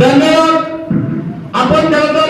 धन्यवाद. आपण त्याला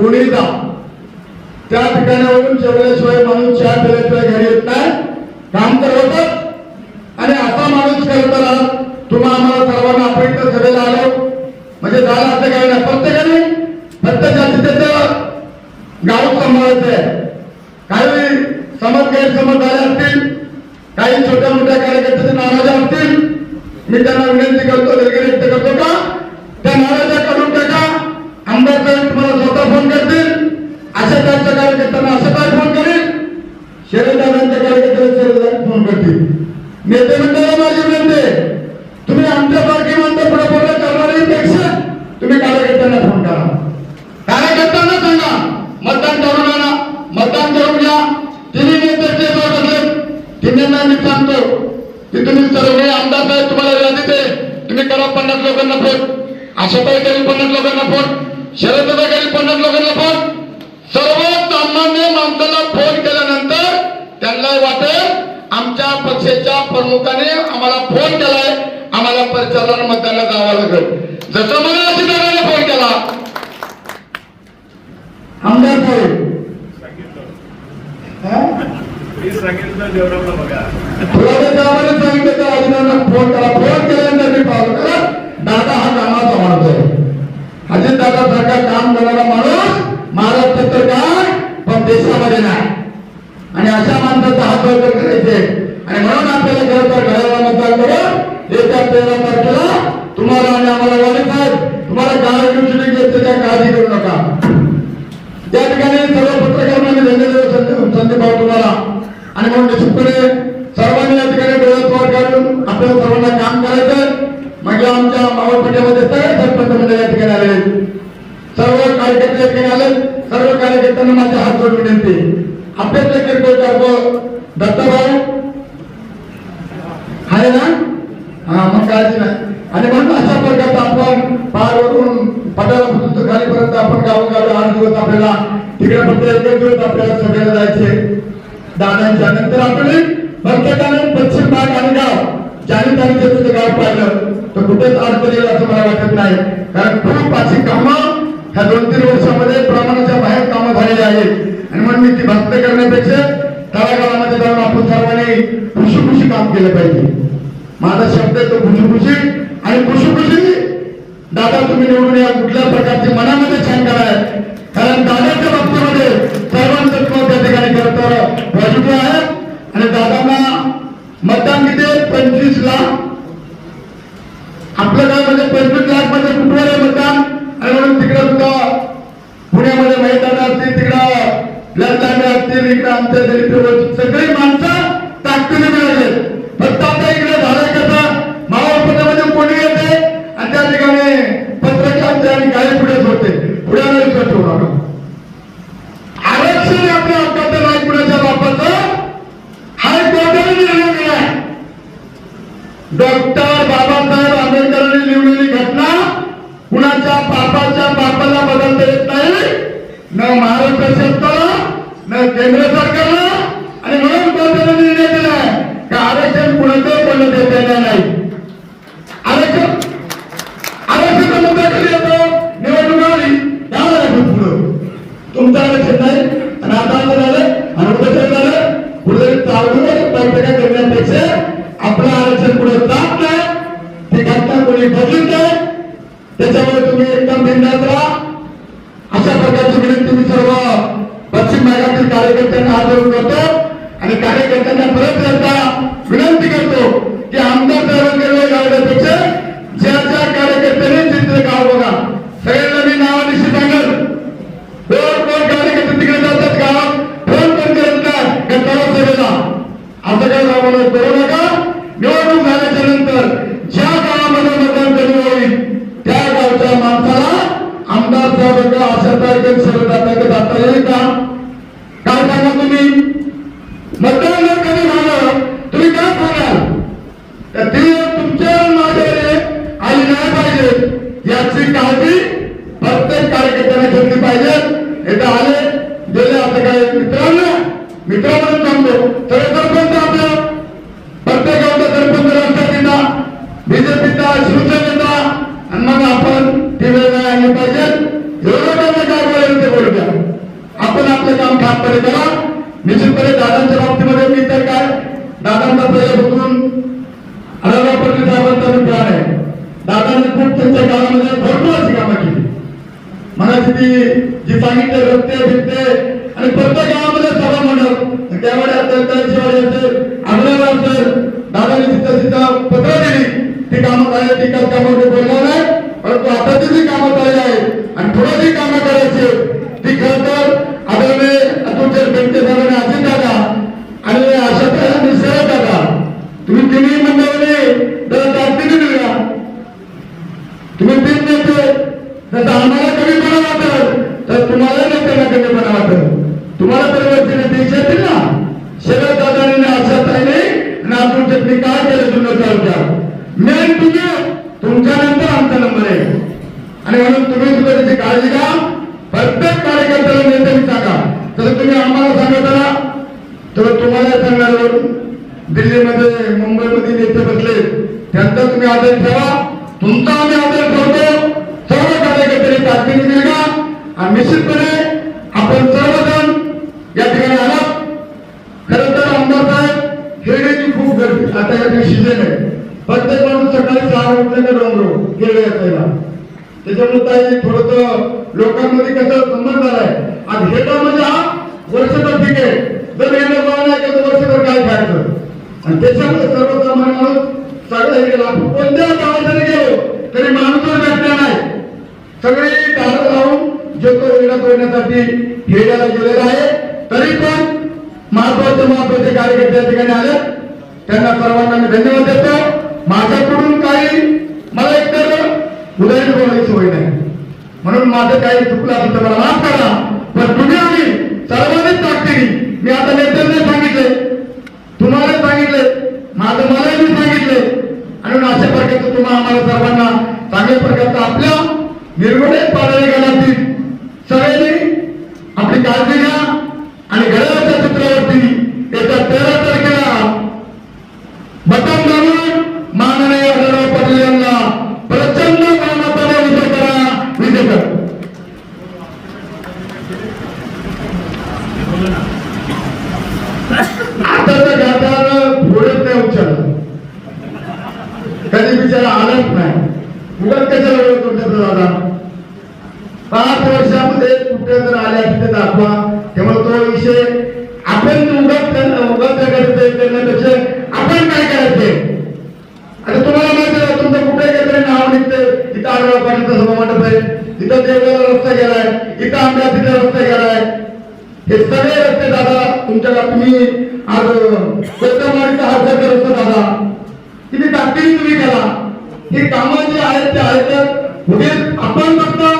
गुणिता. त्या ठिकाणावरून जेवल्याशिवाय माणूस चहा पिल्याशिवाय घरी येत नाही. काम तर होतच आणि असा माणूस करताना तुम्हा आम्हाला सर्वांना आपण तर सभेला आलो. पन्नास लोकांना फोन. आशाताई करील पन्नास लोकांना फोन. शरदा करील पन्नास लोकांना फोन. सर्वसामान्य माणसाला फोन केल्यानंतर त्यांना वाटत आमच्या पक्षाच्या प्रमुखाने आम्हाला फोन केलाय. आम्हाला प्रचाराला मतदानाला जावं लागेल. जसं मला अशी फोन केला. आमदार फोन सांगितलं जेवढा बघा. थोडं सांगितलं फोन करा. फोन केला महाराजासारखा काम करणारा माणूस महाराज तर काय पण देशामध्ये नाही. आणि अशा माणसाचा हात बळकट करायचे. आणि म्हणून आपल्याला खरं तर घडायला मतदान करून येत्या तेरा तारखेला तुम्हाला आणि आम्हाला वाले साहेब तुम्हाला काय शिक्षण घेतले त्या काळजी करू नका. त्या ठिकाणी सर्व पत्रकार मी धन्यवाद संदीप तुम्हाला. आणि म्हणून निश्चितपणे ठिकाणी आले. सर्व कार्यकर्त्यांना माझ्या हात जोडून विनंती. अपेक्षा करतोय का दत्ताबाई? आहे ना? हा मग काळजी नाही. आणि म्हणून अशा प्रकारचं आपण पारवरून पटाला खालीपर्यंत आपण गावोगावी आठ दिवस आपल्याला तिकडे फक्त एक दिवस आपल्याला सगळ्याला जायचे. दादांच्या नंतर आपल्याला पश्चिम भाग आणि गाव. ज्याने त्याने त्याचं गाव पाहिलं तर कुठेच अडचण असं मला वाटत नाही. कारण खूप अशी ह्या दोन तीन वर्षामध्ये प्रमाणाच्या बाहेर कामं झालेली आहेत. आणि म्हणून मी ती भक्त करण्यापेक्षा तळागाळामध्ये जाऊन आपण सर्वांनी खुशी काम केलं पाहिजे. माझा शब्द आहे तो खुशी आणि खुशी दादा तुम्ही निवडून या. कुठल्या प्रकारचे मनामध्ये ठिकाणी काही पुढे i'm not हात कडे करा मिशील कडे दादांच्या बाबतीमध्ये मी तर काय दादांचा म्हणून तुम्ही सुद्धा त्याची काळजी घ्या. प्रत्येक कार्यकर्त्याला नेते सांगा जर तुम्ही आम्हाला सांगत आला तर तुम्हाला सांगणार दिल्लीमध्ये मुंबईमध्ये नेते बसले. त्यांचा तुम्ही आदर ठेवा. तुमचा आम्ही आदर ठेवतो. सर्व कार्यकर्त्यांनी ताकदीने मिळगा आणि निश्चितपणे आपण सर्वजण या ठिकाणी आला खर तर आमदार साहेब खेळण्याची खूप गर्दी आता या ठिकाणी शिजन आहे प्रत्येक माणूस सकाळी सहा वाजता रंगरो गेले असायला. त्याच्यामुळे ताई थोडस लोकांमध्ये कसं संबंध आलाय आणि हे तर म्हणजे वर्षभर ठीक आहे. जर येणं बाळ नाही केलं वर्षभर काय खायचं आणि त्याच्यामुळे सर्वसामान्य माणूस गेला कोणत्या गावात जरी गेलो तरी माणूस भेटला नाही. सगळे दार लावून जे तो येणा करण्यासाठी घेण्याला गेलेला आहे. तरी पण महत्त्वाचे महत्त्वाचे कार्यकर्ते या ठिकाणी आले. त्यांना सर्वांना मी धन्यवाद देतो. माझं काही चुकलं तर मला माफ करा आपण उगाच उगाच करायचं करण्यापेक्षा आपण काय करायचंय आता तुम्हाला माहिती आहे तुमचं कुठे काहीतरी नाव निघतंय? इथं आडवा पाण्याचा सभा मंडप आहे इथं देवळाला रस्ता गेलाय इथं आमच्या तिथं रस्ता गेलाय. हे सगळे रस्ते दादा तुमच्या तुम्ही आज कोकणवाडीचा हा सगळे रस्ता दादा. किती ताकदीने तुम्ही केला. ही कामं जी आहेत ते आहेत. उद्या आपण फक्त